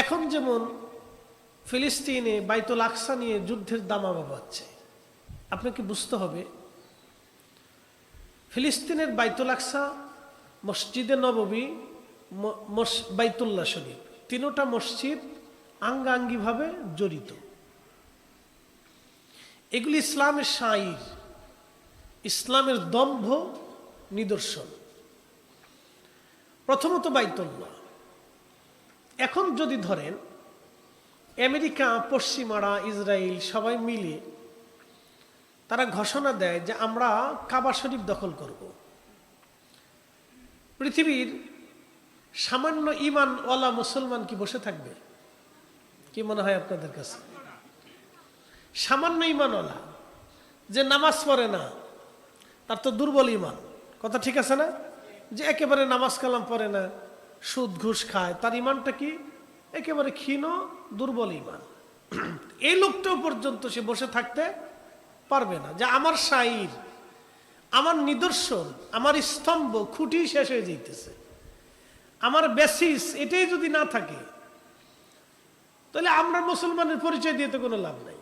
এখন যেমন ফিলিস্তিনে বাইতুল আকসা নিয়ে যুদ্ধের দামামা বাচ্ছে আপনাকে বুঝতে হবে, ফিলিস্তিনের বাইতুল আকসা, মসজিদে নববী বাইতুল্লাহ শরীফ, তিনোটা মসজিদ আঙ্গাঙ্গিভাবে জড়িত। এগুলি ইসলামের শাইর, ইসলামের দম্ভ, নিদর্শন। প্রথমত বাইতুল্লাহ। এখন যদি ধরেন, আমেরিকা, পশ্চিমারা, ইসরায়েল সবাই মিলে তারা ঘোষণা দেয় যে আমরা কাবা শরীফ দখল করব। পৃথিবীর সামান্য ইমান ওয়ালা মুসলমান কি বসে থাকবে? কি মনে হয় আপনাদের কাছে? সামান্য ইমানওয়ালা যে নামাজ পড়ে না, তার তো দুর্বল ইমান কথা ঠিক আছে না? যে একেবারে নামাজ কালাম পড়ে না সুদ ঘুষ খায়, তার ইমানটা কি? একেবারে ক্ষীণ, দুর্বল ইমান। এই লোকটাও পর্যন্ত সে বসে থাকতে পারবে না। যে আমার শাইর আমার নিদর্শন, আমার স্তম্ভ খুঁটি শেষ হয়ে যাইতেছে। আমার বেসিস এটাই যদি না থাকে, তাহলে আমরা মুসলমানের পরিচয় দিয়ে তো কোনো লাভ নাই।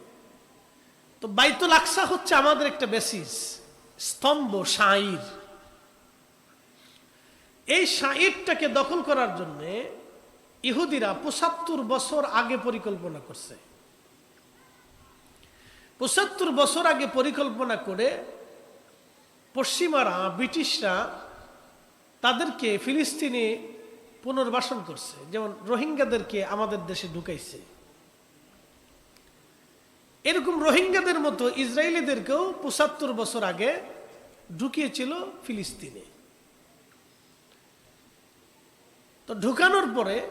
তো বাইতুল আকসা হচ্ছে আমাদের একটা বেসিস, স্তম্ভ শাইর এই শাইরটাকে দখল করার জন্য ইহুদিরা পঁচাত্তর বছর আগে পরিকল্পনা করছে। পঁচাত্তর বছর আগে পরিকল্পনা করে পশ্চিমারা, ব্রিটিশরা তাদেরকে ফিলিস্তিনে পুনর্বাসন করছে। যেমন রোহিঙ্গাদেরকে আমাদের দেশে ঢুকাইছে। এরকম রোহিঙ্গাদের মতো ইসরায়েলিদেরকেও পঁচাত্তর বছর আগে ঢুকিয়েছিল ফিলিস্তিনে। তো ঢুকানোর পরে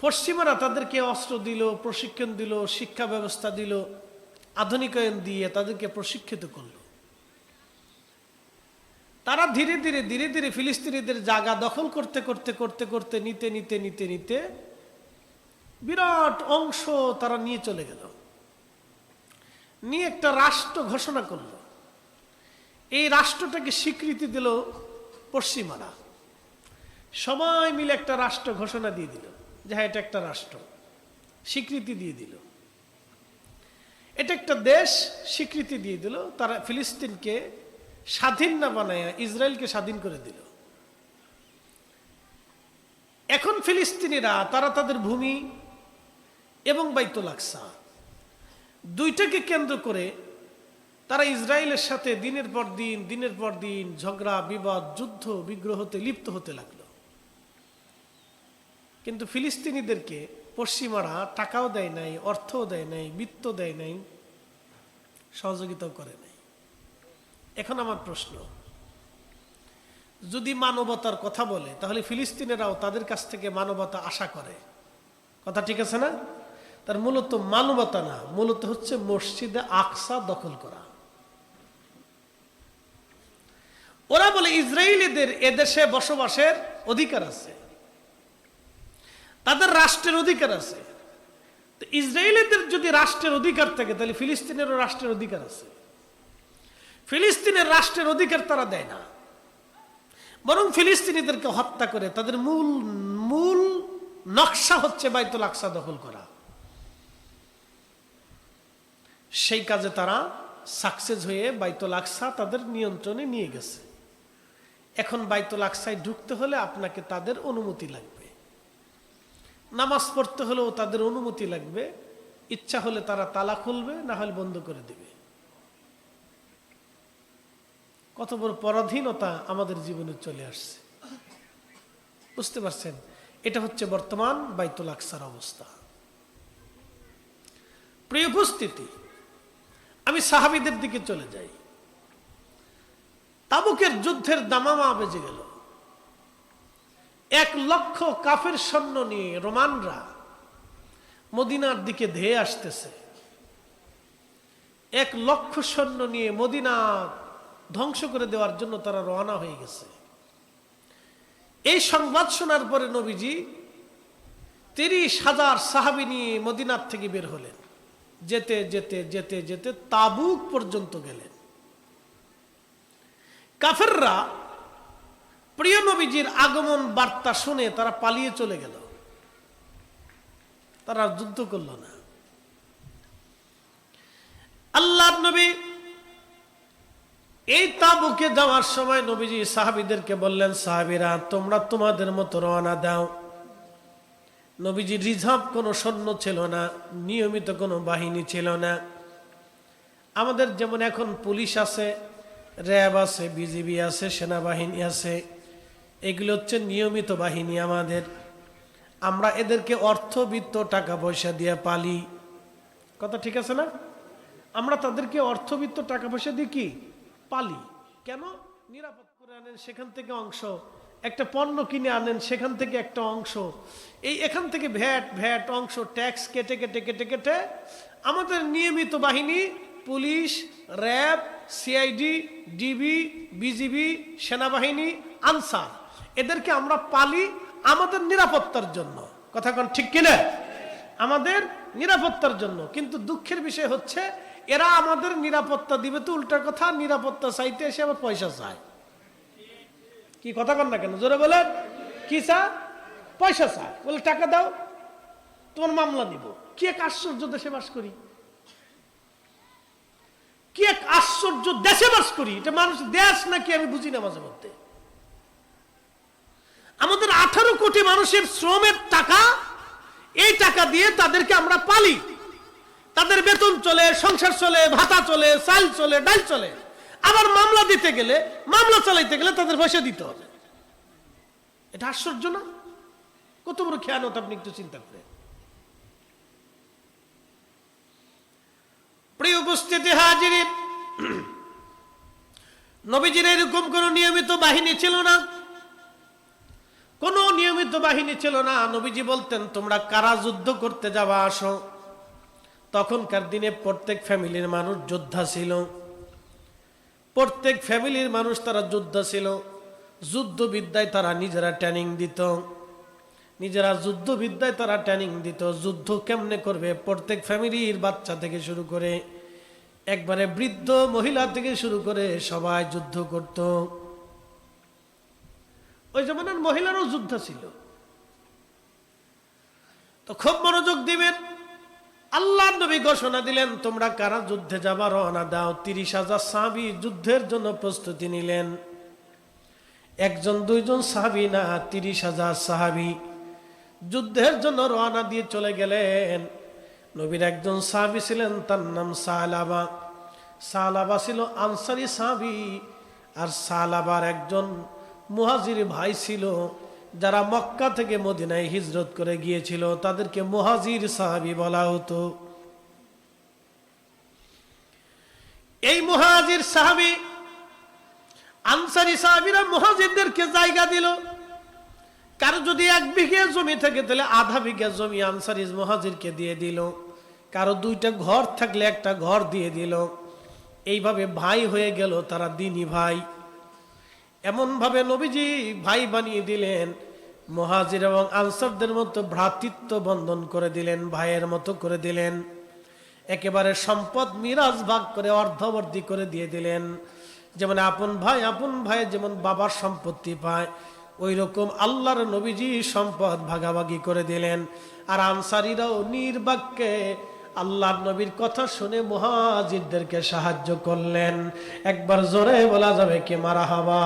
পশ্চিমারা তাদেরকে অস্ত্র দিল, প্রশিক্ষণ দিল, শিক্ষা ব্যবস্থা দিল, আধুনিকায়ন দিয়ে তাদেরকে প্রশিক্ষিত করল। তারা ধীরে ধীরে ধীরে ধীরে ফিলিস্তিনিদের জায়গা দখল করতে করতে করতে করতে, নিতে নিতে নিতে নিতে বিরাট অংশ তারা নিয়ে চলে গেল। নিয়ে একটা রাষ্ট্র ঘোষণা করল। এই রাষ্ট্রটাকে স্বীকৃতি দিল পশ্চিমারা। সবাই মিলে একটা রাষ্ট্র ঘোষণা দিয়ে দিল যে হ্যাঁ এটা একটা রাষ্ট্র। স্বীকৃতি দিয়ে দিল। এটা একটা দেশ স্বীকৃতি দিয়ে দিল। তারা ফিলিস্তিনকে স্বাধীন না বানায়, ইসরায়েলকে স্বাধীন করে দিল। এখন ফিলিস্তিনিরা, তারা তাদের ভূমি এবং বাইতুল আকসা দুইটাকে কেন্দ্র করে তারা ইসরায়েলের সাথে দিনের পর দিন, দিনের পর দিন ঝগড়া, বিবাদ, যুদ্ধ, বিগ্রহতে লিপ্ত হতে লাগল। কিন্তু ফিলিস্তিনিদেরকে পশ্চিমারা টাকাও দেয় নাই, অর্থও দেয় নাই বিত্ত দেয় নাই, সহযোগিতাও করে নাই। এখন আমার প্রশ্ন, যদি মানবতার কথা বলে, তাহলে ফিলিস্তিনেরাও তাদের কাছ থেকে মানবতা আশা করে? কথা ঠিক আছে না? তার মূলত মানবতা না, মূলত হচ্ছে মসজিদে আকসা দখল করা। ওরা বলে ইসরায়েলিদের এদেশে বসবাসের অধিকার আছে। তাদের রাষ্ট্রের অধিকার আছে। তো ইসরায়েলিদের যদি রাষ্ট্রের অধিকার থাকে, তাহলে ফিলিস্তিনেরও রাষ্ট্রের অধিকার আছে। ফিলিস্তিনের রাষ্ট্রের অধিকার তারা দেয় না। বরং ফিলিস্তিনিদেরকে হত্যা করে, তাদের মূল মূল নকশা হচ্ছে বাইতুল আকসা দখল করা। সেই কাজে তারা সাকসেস হয়ে বাইতুল আকসা তাদের নিয়ন্ত্রণে নিয়ে গেছে। এখন বাইতুল আকসায় ঢুকতে হলে আপনাকে তাদের অনুমতি লাগবে। নামাজ পড়তে হলেও তাদের অনুমতি লাগবে। ইচ্ছা হলে তারা তালা খুলবে, না হলে বন্ধ করে দেবে। কত বড় পরাধীনতা আমাদের জীবনে চলে আসছে। বুঝতে পারছেন? এটা হচ্ছে বর্তমান বাইতুল আকসার অবস্থা। প্রিয় উপস্থিতি, আমি সাহাবিদের দিকে চলে যাই। তাবুকের যুদ্ধের দামামা বেজে গেল। এক লক্ষ কাফের সৈন্য নিয়ে রোমানরা মদিনার দিকে ধেয়ে আসতেছে। এক লক্ষ সৈন্য নিয়ে মদিনা ধ্বংস করে দেওয়ার জন্য তারা রওনা হয়ে গেছে। এই সংবাদ শোনার পরে নবীজি তিরিশ হাজার সাহাবি নিয়ে মদিনার থেকে বের হলেন। যেতে যেতে যেতে যেতে তাবুক পর্যন্ত গেলেন। কাফেররা প্রিয় নবীজির আগমন বার্তা শুনে তারা পালিয়ে চলে গেল। তারা যুদ্ধ করল না। আল্লাহ নবী এই তাবুকে যাওয়ার সময় নবীজি সাহাবিদেরকে বললেন, সাহাবিরা, তোমরা তোমাদের মতো রওনা দাও। নবীজি রিজার্ভ কোনো সৈন্য ছিল না, নিয়মিত কোনো বাহিনী ছিল না। আমাদের যেমন এখন পুলিশ আছে, র্যাব আছে, বিজিবি আছে, সেনাবাহিনী আছে এগুলো হচ্ছে নিয়মিত বাহিনী আমাদের। আমরা এদেরকে অর্থবিত্ত টাকা পয়সা দিয়ে পালি। কথা ঠিক আছে না? আমরা তাদেরকে অর্থবিত্ত টাকা পয়সা দিয়ে কি? পালি। কেন? নিরাপদ করে আনেন সেখান থেকে অংশ। একটা পণ্য কিনে আনেন সেখান থেকে একটা অংশ। এই এখান থেকে ভ্যাট ভ্যাট, অংশ, ট্যাক্স কেটে কেটে কেটে কেটে আমাদের নিয়মিত বাহিনী police, RAB, CID, DB, BGB, সেনাবাহিনী, আনসার। এদেরকে আমরা পালি আমাদের নিরাপত্তার জন্য। কথা কোন ঠিক কিনা? আমাদের নিরাপত্তার জন্য। কিন্তু দুঃখের বিষয় হচ্ছে, এরা আমাদের নিরাপত্তা দিবে তো উল্টা কথা, নিরাপত্তা চাইতে এসে আবার পয়সা চায়। কি কথা কন না কেন? জোরে বলেন। কি চা পয়সা চায়। বলে, টাকা দাও, তোমার মামলা নিব। কি এক আশ্চর্য দেশে বাস করি। কি এক আশ্চর্য দেশে বাস করি। এটা মানুষ দেশ নাকি আমি বুঝি না মাঝে মধ্যে। আমাদের আঠারো কোটি মানুষের শ্রমের টাকা, এই টাকা দিয়ে তাদেরকে আমরা পালি। তাদের বেতন চলে, সংসার চলে, ভাতা চলে, চাল চলে, ডাল চলে। আবার মামলা দিতে গেলে, মামলা চালাইতে গেলে তাদের পয়সা দিতে হবে। এটা আশ্চর্য না? কত বড় খেয়ানত আপনি একটু চিন্তা করেন। প্রিয় উপস্থিতি হাজির নবীজির এরকম কোন নিয়মিত বাহিনী ছিল না। কোনো নিয়মিত বাহিনী ছিল না। নবীজি বলতেন, তোমরা কারা যুদ্ধ করতে যাওয়া আসো। তখনকার দিনে প্রত্যেক ফ্যামিলির মানুষ যোদ্ধা ছিল। প্রত্যেক ফ্যামিলির মানুষ তারা যোদ্ধা ছিল। যুদ্ধবিদ্যায় তারা নিজেরা ট্রেনিং দিত। নিজেরা যুদ্ধবিদ্যায় তারা ট্রেনিং দিত। যুদ্ধ কেমনে করবে? প্রত্যেক ফ্যামিলির বাচ্চা থেকে শুরু করে, একবারে বৃদ্ধ মহিলা থেকে শুরু করে সবাই যুদ্ধ করত। ওই জমানার মহিলারও যুদ্ধ ছিল। তো খুব মনোযোগ দিবেন। আল্লাহ নবী ঘোষণা দিলেন, তোমরা কারা যুদ্ধে যাবা? রওনা দাও। তিরিশ হাজার সাহাবি যুদ্ধের জন্য প্রস্তুতি নিলেন। একজন, দুইজন সাহাবি না, তিরিশ হাজার সাহাবি যুদ্ধের জন্য রওনা দিয়ে চলে গেলেন। নবীর একজন সাহাবি ছিলেন, তার নাম সালাবা। সালাবা ছিল আনসারি সাহাবি, আর সালাবার একজন মুহাজির ভাই ছিল, যারা মক্কা থেকে মদিনায় হিজরত করে গিয়েছিল, তাদেরকে মুহাজির সাহাবি বলা হতো। এই মুহাজির সাহাবি, আনসারি সাহাবিরা মুহাজিরদেরকে জায়গা দিল। কারও যদি এক বিঘে জমি থাকে, তাহলে আধা বিঘা জমি আনসারি মুহাজিরকে দিয়ে দিল। কারও দুইটা ঘর থাকলে একটা ঘর দিয়ে দিল। এইভাবে ভাই হয়ে গেল তারা দিনী ভাই। এমনভাবে নবীজি ভাই বানিয়ে দিলেন। মহাজির এবং আনসারদের মতো ভ্রাতৃত্ব বন্ধন করে দিলেন, ভাইয়ের মতো করে দিলেন। একেবারে সম্পদ মিরাজ ভাগ করে অর্ধবর্তী করে দিয়ে দিলেন। যেমন আপন ভাই আপন ভাই যেমন বাবার সম্পত্তি পায় ওই রকম আল্লাহর নবীজি সম্পদ ভাগাভাগি করে দিলেন। আর আনসারিরাও নির্বাক্যে আল্লাহ নবীর কথা শুনে মহাজিদদেরকে সাহায্য করলেন। একবার জোরে বলা যাবে কি মারা হাবা।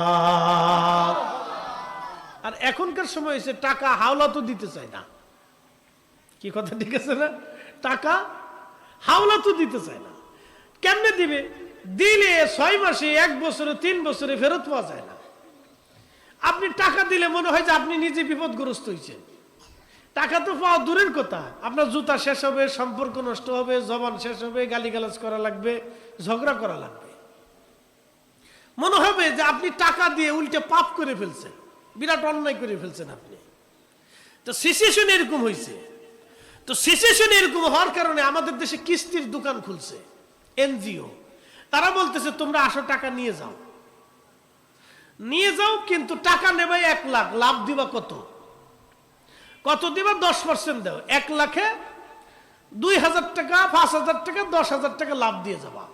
আর এখনকার সময় এসে টাকা হাওলা তো দিতে চায় না। কি কথা ঠিক আছে না? টাকা হাওলা তো দিতে চায় না। কেমনে দিবে? দিলে ছয় মাসে, এক বছরে, তিন বছরে ফেরত পাওয়া যায় না। আপনি টাকা দিলে মনে হয় যে আপনি নিজে বিপদগ্রস্ত হয়েছেন টাকা তো পাওয়া দূরের কথা। আপনার জুতা শেষ হবে, সম্পর্ক নষ্ট হবে, জবান শেষ হবে, গালিগালাজ করা লাগবে, ঝগড়া করা লাগবে। মনে হবে যে আপনি টাকা দিয়ে উল্টে পাপ করে ফেলছেন, বিরাট অন্যায় করে ফেলছেন আপনি। তো সিচুয়েশন এরকম হয়েছে তো সিচুয়েশন এরকম হওয়ার কারণে আমাদের দেশে কিস্তির দোকান খুলছে, এনজিও। তারা বলতেছে, তোমরা আসো, টাকা নিয়ে যাও। নিয়ে যাও, কিন্তু টাকা নেবে এক লাখ, লাভ দিবা কত? কত দিবা? দশ পার্সেন্ট দাও এক লাখে দুই হাজার টাকা, পাঁচ হাজার টাকা, দশ হাজার টাকা লাভ দিয়ে যাবা।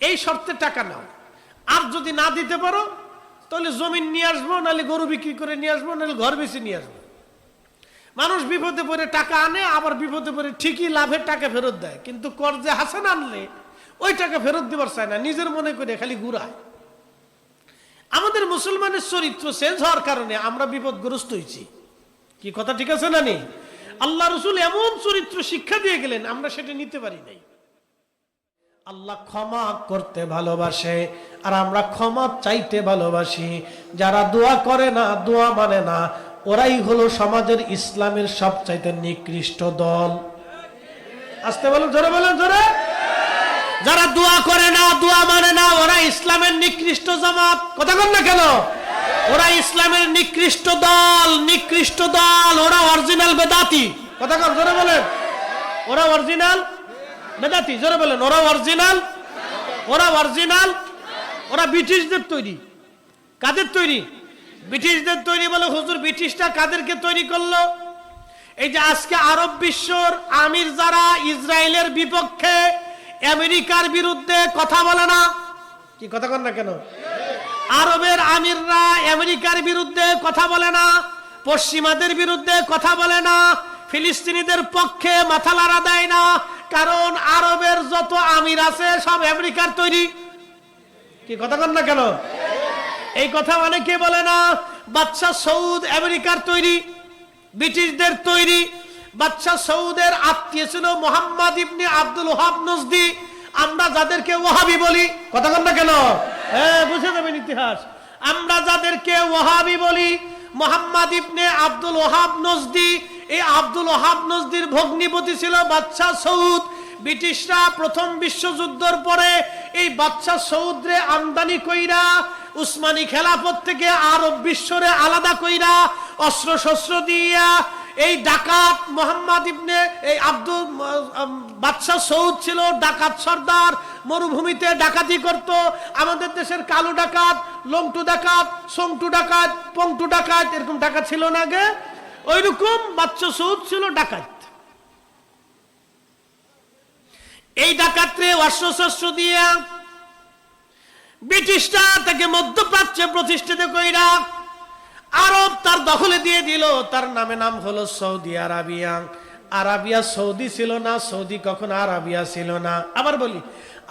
এই শর্তে টাকা নাও। আর যদি না দিতে পারো, তাহলে জমিন নিয়ে আসব, নাহলে গরু বিক্রি করে নিয়ে আসব, নাহলে ঘর বেশি নিয়ে আসব। মানুষ বিপদে পড়ে টাকা আনে, আবার বিপদে পড়ে ঠিকই লাভের টাকা ফেরত দেয়। কিন্তু কর্জে হাসান আনলে ওই টাকা ফেরত দেবার চায় না, নিজের মনে করে খালি ঘুরায়। আমাদের মুসলমানের চরিত্র চেঞ্জ হওয়ার কারণে আমরা বিপদগ্রস্ত হয়েছি। কি কথা ঠিক আছে না নি আল্লাহ রসুল এমন চরিত্র শিক্ষা দিয়ে গেলেন, আমরা সেটা নিতে পারি নাই। আল্লাহ ক্ষমা করতে ভালোবাসে, আর আমরা ক্ষমা চাইতে ভালোবাসি। যারা দোয়া করে না, দোয়া মানে না, ওরাই হলো সমাজের ইসলামের সবচাইতে নিকৃষ্ট দল। আসতে বলেন, জোরে বলেন, জোরে। যারা দোয়া করে না, দোয়া মানে না, ওরা ইসলামের নিকৃষ্ট জামাত। কথা কন না কেন? ওরা ইসলামের নিকৃষ্ট দল নিকৃষ্ট দল, ওরা অরিজিনাল বেদাতি। কথা কন জোরে বলেন। ওরা অরিজিনাল বেদাতি, জোরে বলেন। ওরা অরিজিনাল ওরা অরিজিনাল ওরা ব্রিটিশদের তৈরি। কাদের তৈরি? ব্রিটিশদের তৈরি বলে হুজুর ব্রিটিশটা কাদেরকে তৈরি করল? এই যে আজকে আরব বিশ্বর আমির যারা ইসরায়েলের বিপক্ষে আমেরিকার বিরুদ্ধে কথা বলে না, কি কথা কন না কেন? আরবের আমিররা আমেরিকার বিরুদ্ধে কথা বলে না, পশ্চিমাদের বিরুদ্ধে কথা বলে না, ফিলিস্তিনিদের পক্ষে মাথা লাড়া দেয় না, কারণ আরবের যত আমির আছে সব আমেরিকার তৈরি। কি কথা কন না কেন? এই কথা অনেকে বলে না বাচ্চা সৌদ আমেরিকার তৈরি, ব্রিটিশদের তৈরি। বাচ্চা সৌদের আত্মীয় ছিল মোহাম্মদ ইবনে আব্দুল ওহাব নজদি। আমরা যাদেরকে ওহাবি বলি, কথা কন না কেন? হ্যাঁ বুঝে যাবেন ইতিহাস। আমরা যাদেরকে ওহাবি বলি, মোহাম্মদ ইবনে আব্দুল ওহাব নজদি, এই আব্দুল ওহাব নজদির ভগ্নিপতি ছিল বাচ্চা সৌদ। ব্রিটিশরা প্রথম বিশ্বযুদ্ধের পরে এই বাচ্চা সৌদরে আমদানি কইরা, উসমানী খেলাফত থেকে আরব বিশ্বরে আলাদা কইরা অস্ত্র শস্ত্র দিয়া এই ডাকাত মোহাম্মদ ইবনে, এই আব্দুল বাদশাহ সৌদ ছিল, ডাকাত সর্দার, মরুভূমিতে ডাকাতি করত। আমাদের দেশের কালো ডাকাত, লংটু ডাকাত, সংটু ডাকাত, পংটু ডাকাত, এরকম ডাকাত ছিল না আগে ওইরকম বাচ্চা সৌদ ছিল ডাকাত। এই ডাকাত্রে অস্ত্র শস্ত্র দিয়া ব্রিটিশরা তাকে মধ্যপ্রাচ্যে প্রতিষ্ঠিত কইরা আরব তার দখলে দিয়ে দিল। তার নামে নাম হলো সৌদি আরাবিয়া। আরাবিয়া সৌদি ছিল না, সৌদি কখনো আরাবিয়া ছিল না। আবার বলি,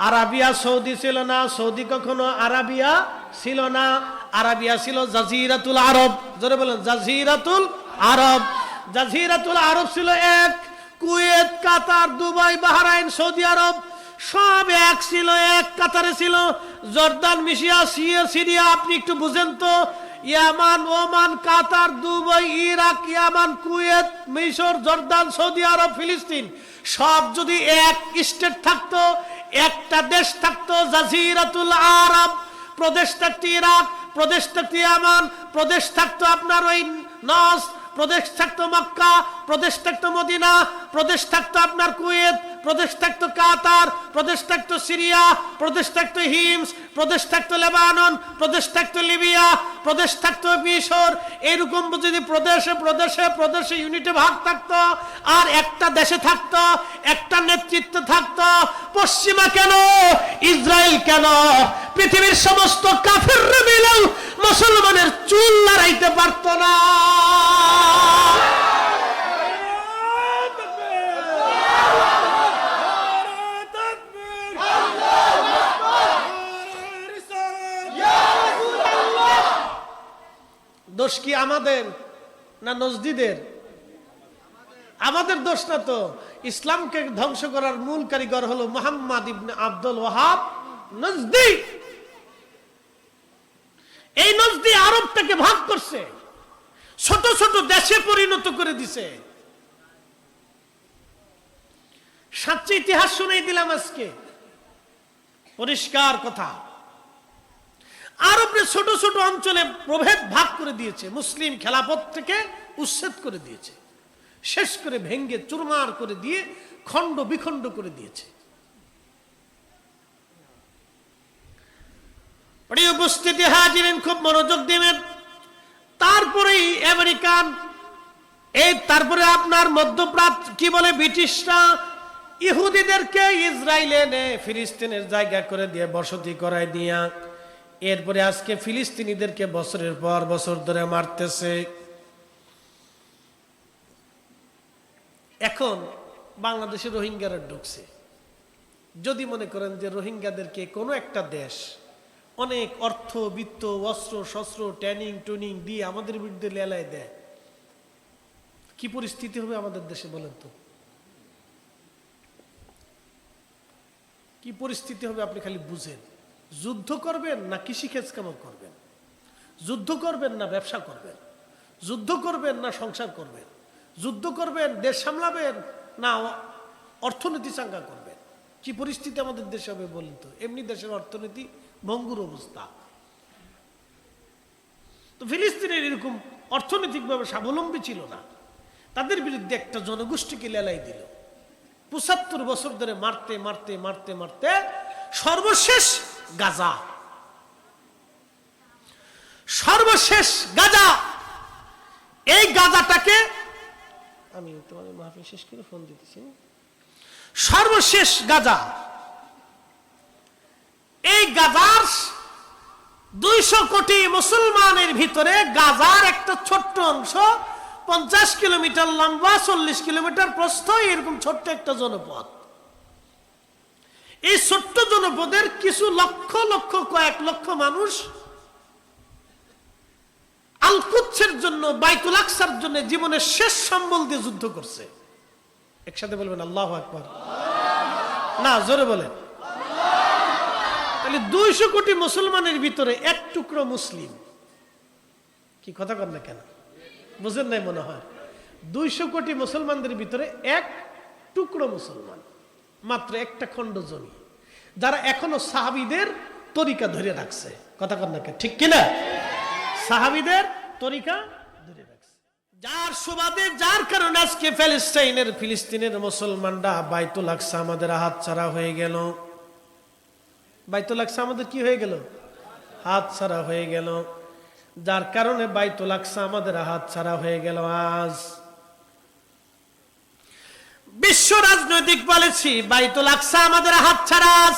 আরাবিয়া সৌদি ছিল না, সৌদি কখনো আরাবিয়া ছিল না। আরাবিয়া ছিল জাজিরাতুল আরব। জোরে বলেন, জাজিরাতুল আরব। জাজিরাতুল আরব ছিল এক, Kuwait, Qatar, Dubai, Bahrain, Saudi Arab. সব এক ছিল, এক কাতারে ছিল। জর্দান, মিশিয়া, সিরিয়া আপনি একটু বুঝেন তো ইয়ামান, ওমান, কাতার, দুবাই, ইরাক, ইয়ামান, কুয়েত, মিশর, জর্দান, সৌদি আরব, ফিলিস্তিন, সব যদি এক স্টেট থাকতো, একটা দেশ থাকতো, জাজিরাতুল আরব, প্রদেশ থাকতো ইরাক, প্রদেশ থাকতো ইয়ামান, প্রদেশ থাকতো আপনার ওই নস, প্রদেশ থাকতো মক্কা, প্রদেশ থাকতো মদিনা, প্রদেশ থাকতো আপনার কুয়েত প্রদেশ থাকতো কাতার, প্রদেশ থাকতো সিরিয়া, প্রদেশ থাকতো হিমস, প্রদেশ থাকতো লেবানন, প্রদেশ থাকতো লিবিয়া, প্রদেশ থাকতো মিশর। এরকম যদি প্রদেশে প্রদেশে প্রদেশে ইউনিটে ভাগ থাকতো, আর একটা দেশে থাকতো, একটা নেতৃত্ব থাকতো, পশ্চিমা কেন? ইসরায়েল কেন? পৃথিবীর সমস্ত কাফের মিলেও মুসলমানের চুল লড়াইতে পারতো না। দোষ কি আমাদের না নজদিদের? আমাদের দোষ না তো। ইসলামকে ধ্বংস করার মূল কারিগর হলো মোহাম্মদ ইবনে আব্দুল ওহাব নজদি। এই নজদি আরবটাকে ভাগ করছে। ছোট ছোট দেশে পরিণত করে দিছে। সাতটি ইতিহাস শুনেই দিলাম আজকে। পরিষ্কার কথা। আরবরে ছোট ছোট অঞ্চলে প্রভেদ ভাগ করে দিয়েছে। মুসলিম খেলাপথ থেকে উচ্ছেদ করে দিয়েছে। শেষ করে ভেঙ্গে চুরমার করে দিয়ে খণ্ড বিখণ্ড করে দিয়েছে। উপস্থিতি হাজিরেন, খুব মনোযোগ দিবেন। তারপরেই আমেরিকান, এই তারপরে আপনার মধ্যপ্রাচ্য, কি বলে ব্রিটিশরা? ইহুদিদেরকে ইসরায়েলে এনে ফিলিস্তিনের জায়গা করে দিয়ে, বসতি করায় দিয়া। এরপরে আজকে ফিলিস্তিনিদেরকে বছরের পর বছর ধরে মারতেছে। এখন বাংলাদেশে রোহিঙ্গারা ঢুকছে। যদি মনে করেন যে রোহিঙ্গাদেরকে কোনো একটা দেশ অনেক অর্থ, বিত্ত, অস্ত্র, শস্ত্র, ট্যানিং, টুনিং দিয়ে আমাদের বিরুদ্ধে লেলায় দেয়, কি পরিস্থিতি হবে আমাদের দেশে বলেন তো? কি পরিস্থিতি হবে আপনি খালি বুঝেন। যুদ্ধ করবেন না কৃষিকাজ কেমন করবেন? যুদ্ধ করবেন না ব্যবসা করবেন? যুদ্ধ করবেন না সংসার করবেন? যুদ্ধ করবেন, দেশ সামলাবেন না অর্থনীতি চাঙ্গা করবেন? কি পরিস্থিতি আমাদের দেশে হবে বলুন তো? এমনি দেশের অর্থনীতি ভঙ্গুর অবস্থা। তো ফিলিস্তিনের এরকম অর্থনৈতিকভাবে স্বাবলম্বী ছিল না। তাদের বিরুদ্ধে একটা জনগোষ্ঠীকে লেলাই দিল। পঁচাত্তর বছর ধরে মারতে মারতে মারতে মারতে সর্বশেষ গাজা। সর্বশেষ গাজা। এই গাজাটাকে আমি তোমার মাহফিল শেষ করে ফোন দিতেছি। সর্বশেষ গাজা। এই গাজার দুইশো কোটি মুসলমানের ভিতরে গাজার একটা ছোট্ট অংশ পঞ্চাশ কিলোমিটার লম্বা, চল্লিশ কিলোমিটার প্রস্থ, এরকম ছোট্ট একটা জনপদ। এই ছোট্ট জনপদের কিছু লক্ষ লক্ষ, কয়েক লক্ষ মানুষ আলকুচ্ছের জন্য, বাইতুল আকসার জন্য জীবনের শেষ সম্বল দিয়ে যুদ্ধ করছে। একসাথে বলবেন, আল্লাহ আকবর। না, জোরে বলেন। তাহলে দুইশো কোটি মুসলমানের ভিতরে এক টুকরো মুসলিম। কি কথা কর না কেন? বুঝেন নাই মনে হয়। দুইশো কোটি মুসলমানদের ভিতরে এক টুকরো মুসলমান। মাত্র একটা খণ্ড জমি। যারা এখনও সাহাবিদের তরিকা ধরে রাখছে। কথা কর না কেন? ঠিক কিনা? সাহাবিদের তরিকা ধরে রাখছে। যার সুবাদে, যার কারণে আজকে প্যালেস্টাইনের ফিলিস্তিনের মুসলমানরা বাইতুল আকসা আমাদের হাত ছাড়া হয়ে গেল। বাইতুল আকসা আমাদের কি হয়ে গেল? হাত ছাড়া হয়ে গেল। যার কারণে বাইতুল আকসা আমাদের হাত ছাড়া হয়ে গেল আজ। বিশ্ব রাজনৈতিক বলেছি বাইতুল আকসা আমাদের হাত ছাড়া আজ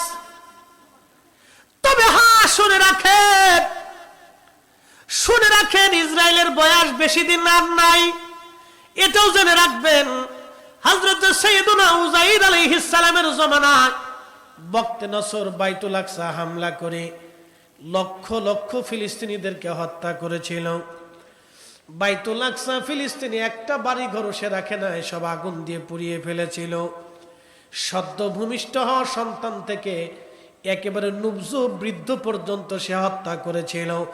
তবে হা, শুনে রাখেন। শুনে রাখেন, ইসরায়েলের বয়স বেশি দিন আর নাই। এটাও জেনে রাখবেন হজরত সৈয়দুনা উজাইর আলাইহিস সালামের জমানায় বক্তে নসর বাইতুল আকসা হামলা করে লক্ষ লক্ষ ফিলিস্তিনিদেরকে হত্যা করেছিল। বাইতুল আকসা, ফিলিস্তিনি একটা বাড়ি ঘর সে রাখে না সব আগুন দিয়ে পুড়িয়ে ফেলেছিল। সদ্য ভূমিষ্ঠ হওয়া সন্তান থেকে একেবারে নুবজ বৃদ্ধ পর্যন্ত সে হত্যা করেছিল।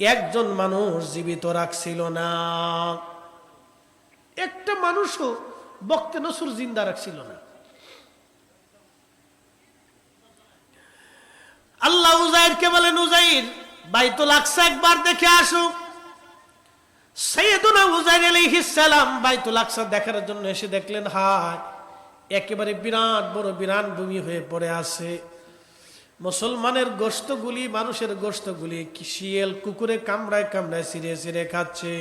একজন মানুষ জীবিত রাখছিল না। একটা মানুষও বক্তে নসুর জিন্দা রাখছিল না। আল্লাহ উজাইরকে বলেন উজাইর বাইতুল আকসা একবার দেখে আসো। সৈয়দুনা উজাইর আলাইহিস সালাম বাইতুল আকসা দেখার জন্য এসে দেখলেন, হায়, একেবারে বিরাট বড় বিরাট ভূমি হয়ে পড়ে আছে। মুসলমানের গোস্তগুলি মানুষের গোস্তগুলি শিয়াল কুকুরে কামড়ায় কামড়ায় সিরে সিরে খাচ্ছে।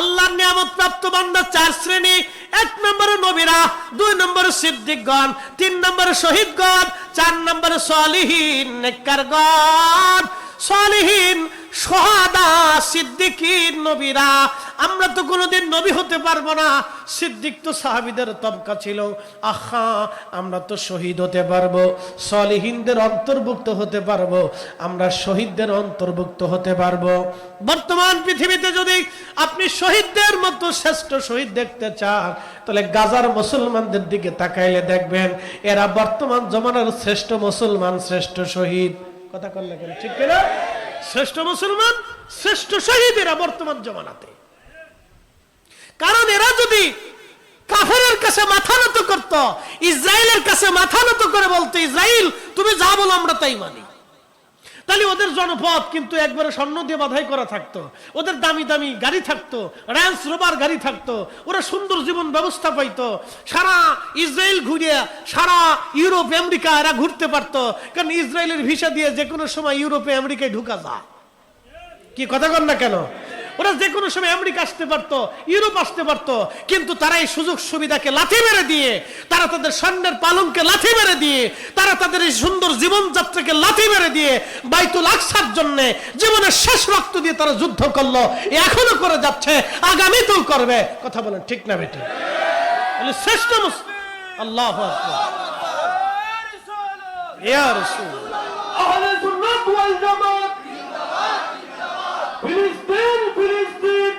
আল্লাহর নিয়ামত প্রাপ্ত বান্দা চার শ্রেণি, এক নম্বরে নবীরা, দুই নম্বরে সিদ্দিকগণ, তিন নম্বরে শহীদগণ, চার নম্বরে সলিহীন নেককারগণ। সলিহীন সোহাদা সিদ্দিকিন নবীরা। আমরা তো কোনোদিন নবী হতে পারব না। সিদ্দিক তো সাহাবিদের তবকা ছিল। আহা, আমরা তো শহীদ হতে পারব। সলিহীনদের অন্তর্ভুক্ত হতে পারব। আমরা শহীদদের অন্তর্ভুক্ত হতে পারব। বর্তমান পৃথিবীতে যদি আপনি শহীদদের মতো শ্রেষ্ঠ শহীদ দেখতে চান, তাহলে গাজার মুসলমানদের দিকে তাকাইলে দেখবেন, এরা বর্তমান জমানার শ্রেষ্ঠ মুসলমান, শ্রেষ্ঠ শহীদ। কথা করলে কেন? ঠিক কিনা? শ্রেষ্ঠ মুসলমান, শ্রেষ্ঠ শহীদ এরা বর্তমান জমানাতে। কারণ এরা যদি কাফেরের কাছে মাথা নত করত, ইসরায়েলের কাছে মাথা নত করে বলতো, ইসরায়েল, তুমি যা বলো আমরা তাই মানি। তাহলে ওদের জনপদ কিন্তু একবারে স্বর্ণ দিয়ে বাধাই করা থাকতো। ওদের দামি দামি গাড়ি থাকতো র্যান্স রোবার গাড়ি থাকতো, ওরা সুন্দর জীবন ব্যবস্থা পাইতো। সারা ইসরায়েল ঘুরে, সারা ইউরোপ, আমেরিকা এরা ঘুরতে পারতো। কারণ ইসরায়েলের ভিসা দিয়ে যে কোনো সময় ইউরোপে, আমেরিকায় ঢুকা যায়। কি কথা কন না কেন? ওরা যে কোনো সময় আমেরিকা আসতে পারত, ইউরোপ আসতে পারত, কিন্তু তারা এই সুযোগ সুবিধাকে লাথি মেরে দিয়ে, তারা তাদের স্বর্ণের পালনকে লাথি মেরে দিয়ে, তারা তাদের এই সুন্দর জীবনযাত্রাকে লাথি মেরে দিয়ে বাইতুল আকসার জন্য জীবনের শেষ রক্ত দিয়ে তারা যুদ্ধ করল এখনও করে যাচ্ছে আগামীতেও করবে। কথা বলেন ঠিক না বেটি? শ্রেষ্ঠ আল্লাহ ইয়া রাসূল। আহলে সুন্নাত ফিলিস্তিন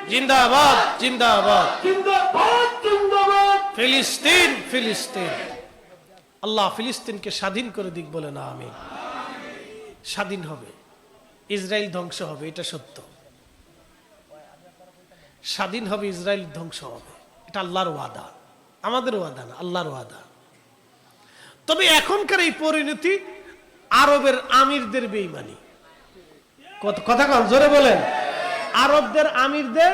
জিন্দাবাদ জিন্দাবাদ। জিন্দাবাদ জিন্দাবাদ। ফিলিস্তিন ফিলিস্তিন। আল্লাহ ফিলিস্তিনকে স্বাধীন করে দিক বলে না আমি স্বাধীন হবে। ইসরায়েল ধ্বংস হবে এটা সত্য। স্বাধীন হবে ইসরায়েল ধ্বংস হবে। এটা আল্লাহর ওয়াদা। আমাদের ওয়াদা না আল্লাহর ওয়াদা। তবে এখনকার এই পরিণতি আরবের আমিরদের বেইমানি। কথা কন জোরে বলেন। আরবদের আমিরদের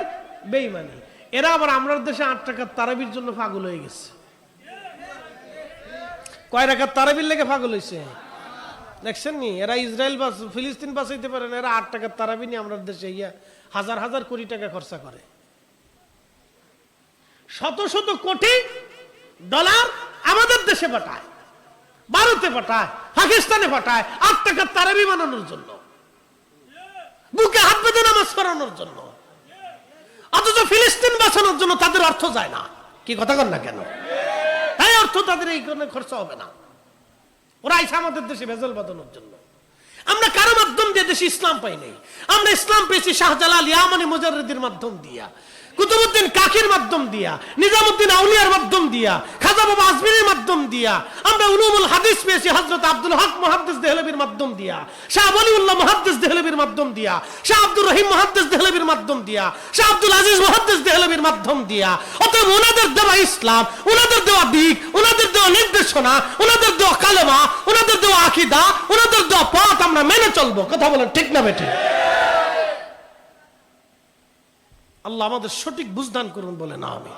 বেইমানি। এরা আবার আমরার দেশে আট টাকার তারাবির জন্য পাগল হয়ে গেছে। কয় টাকার তারাবির লেগে পাগল হয়েছে দেখছেন নি? এরা ইসরায়েল বাস, ফিলিস্তিন বাঁচাইতে পারে না। এরা আট টাকার তারাবি নিয়ে আমরা দেশে ইয়া হাজার হাজার কোটি টাকা খরচা করে। শত শত কোটি ডলার আমাদের দেশে পাঠায়। ভারতে পাঠায়, পাকিস্তানে পাঠায় আট টাকার তারাবি বানানোর জন্য। বুকে হাত বেঁধে নামাজ পড়ানোর জন্য। অথচ ফিলিস্তিন বাঁচানোর জন্য তাদের অর্থ যায় না। কি কথা কর না কেন? তাই অর্থ তাদের এই কারণে খরচা হবে না। ওরা আইসা আমাদের দেশে ভেজাল বাঁধানোর জন্য। আমরা কারও মাধ্যম দিয়ে দেশে ইসলাম পাইনি আমরা ইসলাম পেয়েছি শাহজালাল ইয়ামানি মুজাররিদের মাধ্যম দিয়া। কুতুবুদ্দিন কাকির মাধ্যম দিয়া নিজামুদ্দিন আউলিয়ার মাধ্যম দিয়া, খাজা বাবা আজমিরের মাধ্যম দিয়া, আমরা উলুমুল হাদিস পেয়েছি হযরত আব্দুল হক মুহাদ্দিস দেহলভির মাধ্যম দিয়া, শাহ ওয়ালিউল্লাহ মুহাদ্দিস দেহলভির মাধ্যম দিয়া, শাহ আব্দুর রহিম মুহাদ্দিস দেহলভির মাধ্যম দিয়া, শাহ আব্দুল আজিজ মুহাদ্দিস দেহলভির মাধ্যম দিয়া, অতএব ওনাদের দেওয়া ইসলাম ওনাদের দেওয়া দিক ওনাদের দেওয়া নির্দেশনা ওনাদের দেওয়া কালেমা ওনাদের দেওয়া আকিদা ওনাদের দেওয়া পথ আমরা মেনে চলবো। কথা বলেন ঠিক না বেঠিক আল্লাহ আমাদের সঠিক বুঝদান করুন বলে না আমি